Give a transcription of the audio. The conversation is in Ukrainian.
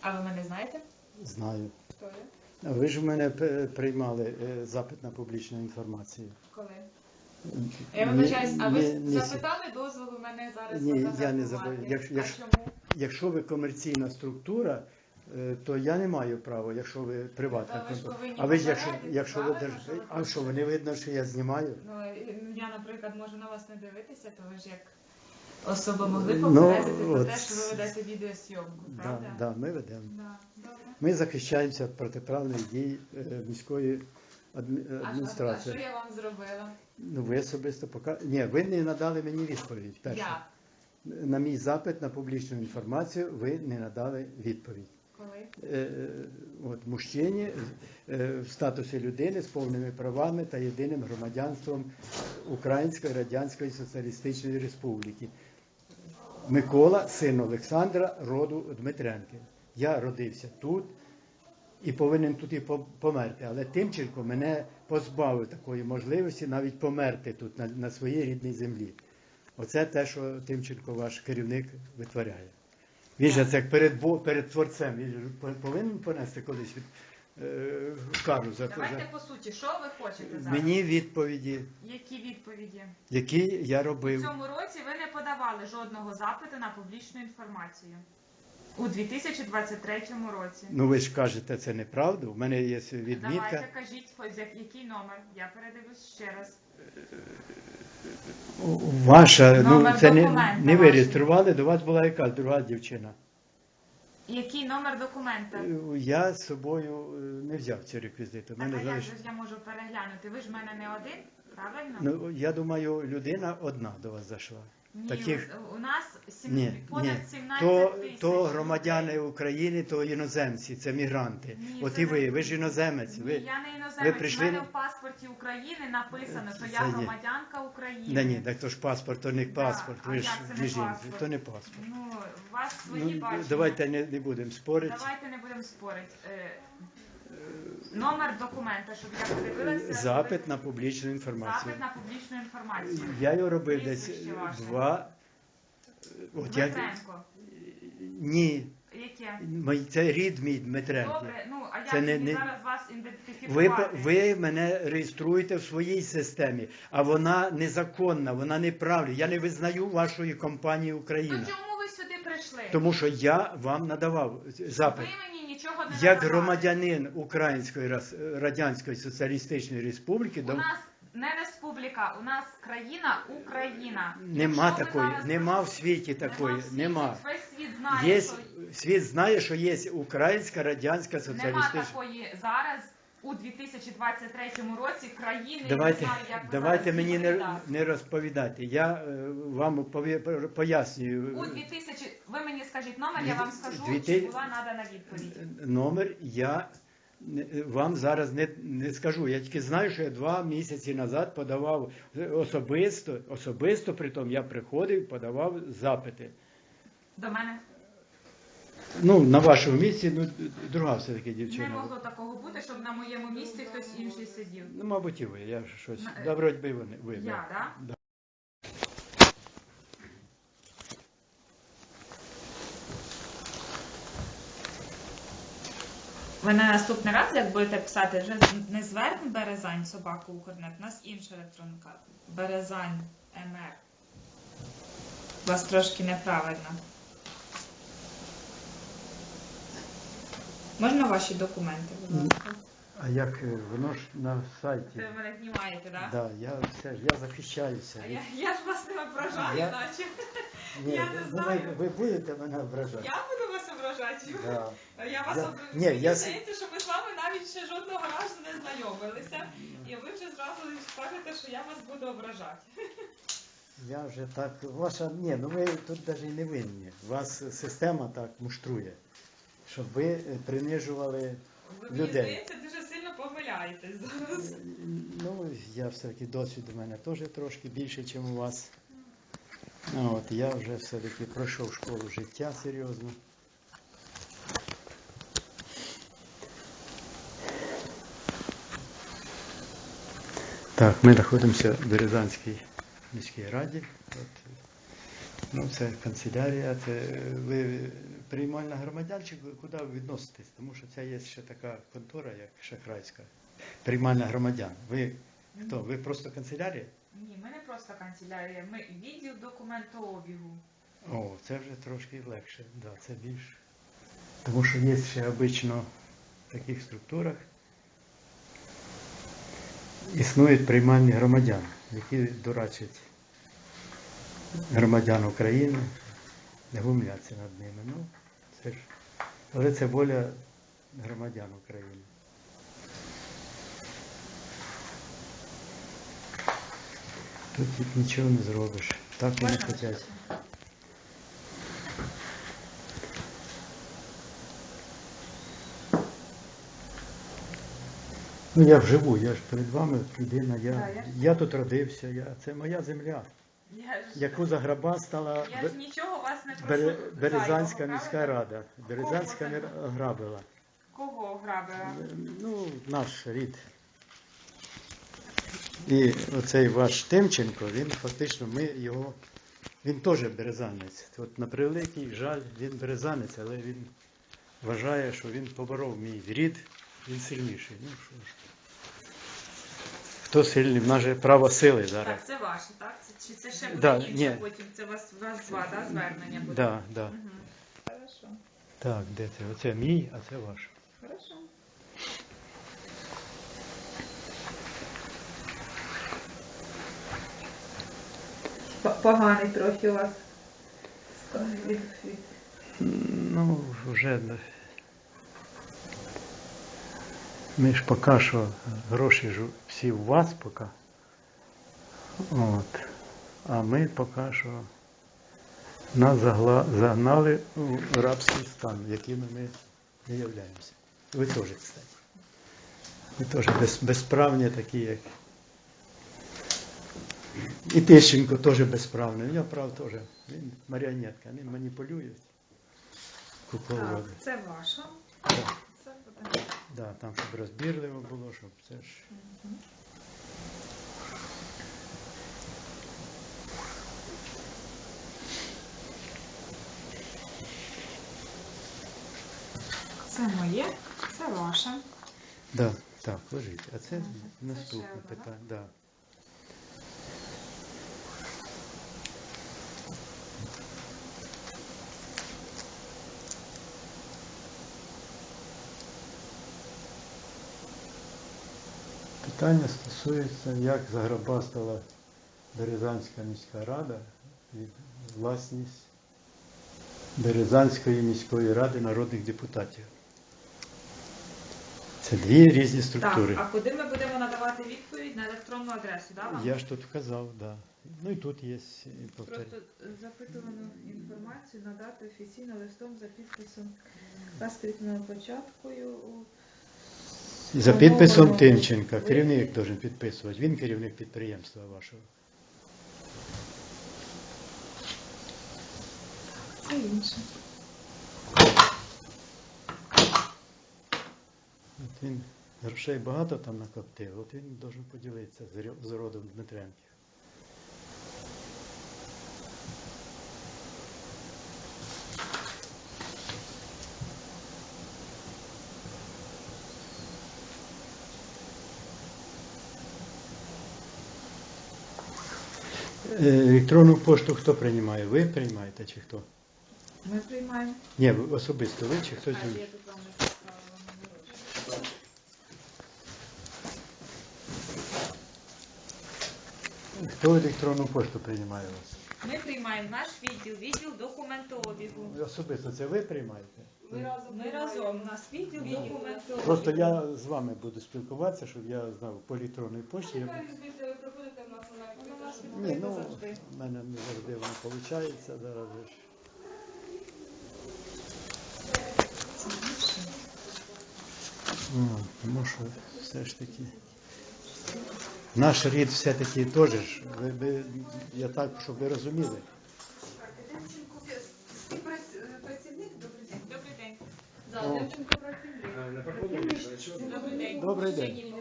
А ви мене знаєте? Знаю. Хто я? Ви ж у мене приймали е, запит на публічну інформацію. Коли? Я вибачаюсь, а ви запитали дозволу мене зараз Ні, я не забив. Якщо- якщо- Якщо ви комерційна структура, е, то я не маю права, якщо ви приватна контора. А ви ж якщо, якщо ви правильно, держ... А що, ви не видно, що я знімаю? Ну, я, наприклад, можу на вас не дивитися, то ви ж як особа могли Ну, про от те, що ви ведете відеосйомку, Да, правда? да, ми ведемо. Да. Ми захищаємося від протиправних дій е, міської адмі- А, а, а що я вам зробила? Ну, ви особисто пока... Ні, ви не надали мені відповідь. Перше. Я. На мій запит на публічну інформацію ви не надали відповідь. Е, от, мужчині е, в статусі людини з повними правами та єдиним громадянством Української Радянської Соціалістичної Республіки. Микола, син Олександра, роду Дмитренки. Я родився тут і повинен тут і померти. Але Тимченко мене позбавив такої можливості навіть померти тут, на, на своїй рідній землі. Оце те, що Тимченко, ваш керівник, витворяє. Він же це як перед, Бо- перед творцем. Він же по- повинен понести колись від, е, кару за, Давайте за по суті, що ви хочете зараз? мені відповіді, Які відповіді? які я У робив. цьому році ви не подавали жодного запиту на публічну інформацію. У 2023 році. Ну ви ж кажете, це неправда. У мене є відмітка. Давайте кажіть, який номер. Я передивлюсь ще раз. Ваша, ну це не, не ви реєстрували, до вас була якась друга дівчина. Який номер документа? Я з собою е, не взяв ці реквізити. Так, мене а як же я можу переглянути? Ви ж в мене не один, правильно? Ну я думаю, людина одна до вас зайшла. Ні, таких- у- у нас сім... Ні, понад ні. 17 То, тисяч. то громадяни. України, то іноземці, це мігранти. Ні, От це і ви, не- ви ж іноземець. Ні, Ви... я не іноземець. ви У мене в паспорті України написано, що Це я громадянка України. Да ні, так то ж паспорт, то не паспорт. а Ви ж як це не паспорт? то не паспорт. Ну, у вас свої Ну, бачення. давайте не, не будемо спорити. Давайте не будемо спорити. Е, Номер документа, щоб я подивилася. Запит на публічну інформацію. Запит на публічну інформацію. Я його робив десь ваше. два. От я... Дмитренко. Ні, Яке? мій- це рід мій Дмитренко. Добре, ну а як Це не- мені не- зараз вас Ви, ідентифікувати? ви мене реєструєте в своїй системі, а вона незаконна, вона неправильна. Я не визнаю вашої компанії То Україна. чому ви сюди прийшли? Тому що я вам надавав запит. Ви Як громадянин Української Радянської Соціалістичної Республіки, У до- нас не республіка, у нас країна Україна. нема Якщо такої, зараз нема в світі такої, в світі, нема. Весь світ знає, Є, що світ знає, що є Українська Радянська нема Соціалістична. такої зараз у 2023 році країни. Давайте, не знаю, як давайте мені не, не розповідати. Я е, вам пові- пояснюю. У 2000... Ви мені скажіть номер, я вам скажу, Дві чи ти- була надана відповідь. Номер я не- вам зараз не, не скажу. Я тільки знаю, що я два місяці назад подавав особисто, особисто при тому я приходив, подавав запити. До мене Ну, на вашому місці, ну, друга все-таки не дівчина. могло такого бути, щоб на моєму місці хтось інший сидів. Ну, мабуть, і ви. Я ж щось. На- Да, вроді би вони. Ви, Я, да. так? Да. Ви на наступний раз, як будете писати, вже не зверн березань собаку Укрнет, у нас інша електронка. Березань МР. У вас трошки неправильно. Можна ваші документи, будь ласка? А як е, воно ж на сайті? Ви мене знімаєте, так? Да, я все ж я захищаюся. А я, я ж вас не ображаю, Я- наче. Ні, я не ну, знаю. Ви, ви будете мене ображати? Я буду вас ображати. Да. Я вас Я- об... Ні, Мені я с- здається, що ми з вами навіть ще жодного разу не знайомилися, і ви вже зразу скажете, що я вас буду ображати. Я вже так, ваша, ні, ну ви тут навіть не винні. Вас система так муштрує, щоб ви е, принижували. Ви Людей. здається, дуже сильно помиляєтесь зараз. Ну, я все-таки досвід у мене теж трошки більше, ніж у вас. Ну, От, я вже все-таки пройшов школу життя серйозно. Так, ми знаходимося в Березанській міській раді. От, ну, це канцелярія, це ви приймальна громадян чи куди ви відноситесь? Тому що це є ще така контора, як Шахрайська. Приймальна громадян. Ви хто? Ви просто канцелярія? Ні, ми не просто канцелярія, ми відділ документообігу. О, це вже трошки легше, да, це більш. Тому що є ще обично в таких структурах існують приймальні громадян, які дурачать громадян України, не гумляться над ними. Ну, це ж, але це воля громадян України. Тут нічого не зробиш. Так вони хочуть. Ну я вживу, я ж перед вами людина, я, я- я тут родився, я, це моя земля. Я ж, Яку заграба стала я Бе- нічого вас не прошу. Бере- зайвого, Березанська міська рада. Березанська грабила. Кого грабила? Ну, наш рід. І оцей ваш Тимченко, він фактично, ми його, він теж березанець. От на превеликий жаль, він березанець, але він вважає, що він поборов мій рід, він сильніший. Ну що ж. Хто сильний? В нас же право сили зараз. Так, це ваше, так? Чи це ще буде Да, інше ні. потім? Це у вас, у вас два, да, звернення буде? Да, да. Угу. Хорошо. Так, де це? Оце мій, а це ваш. Хорошо. Поганий трохи у вас. Від, від. Ну, вже не- ми ж поки що гроші ж всі у вас поки. От. А ми поки що нас загнали у рабський стан, якими ми не являємося. Ви теж, кстати. Ви теж без, безправні такі, як. І Тищенко теж безправний. У нього прав теж. Він маріонетка, він маніпулює. Так, це ваша. Так. Це буде. Да, там, щоб розбірливо було, щоб це ж. Це моє, це ваше. Да, так, ложіть. А це Ага, це наступне ще одне, питання. Да. Питання стосується, як заграбастала Березанська міська рада від власність Березанської міської ради народних депутатів. Це дві різні структури. Так, а куди ми будемо надавати відповідь на електронну адресу, да, вам? Я ж тут вказав, да. Ну і тут є і. Просто запитувану інформацію надати офіційно листом за підписом розпитаного початкою. за підписом Тимченка. Керівник должен підписувати. Він керівник підприємства вашого. Це інше. От він грошей багато там накоптив, от він должен поділитися з родом Дмитренків. Е, Електронну пошту хто приймає? Ви приймаєте чи хто? Ми приймаємо. Ні, особисто ви чи хтось А, я тут вам не поставила на дорожку. Хто електронну пошту приймає у вас? Ми приймаємо наш відділ, відділ документообігу. Ви Особисто це ви приймаєте? Ми разом, ми разом. У нас відділ документообігу. Просто я з вами буду спілкуватися, щоб я знав по електронній пошті. Я... Ні, ну в мене не завжди воно виходить зараз. же ж. Ну, тому що все ж таки. Наш рід все-таки теж. Ви, ви, я так, щоб ви розуміли. Добрий день. Добрий день. Добрий день.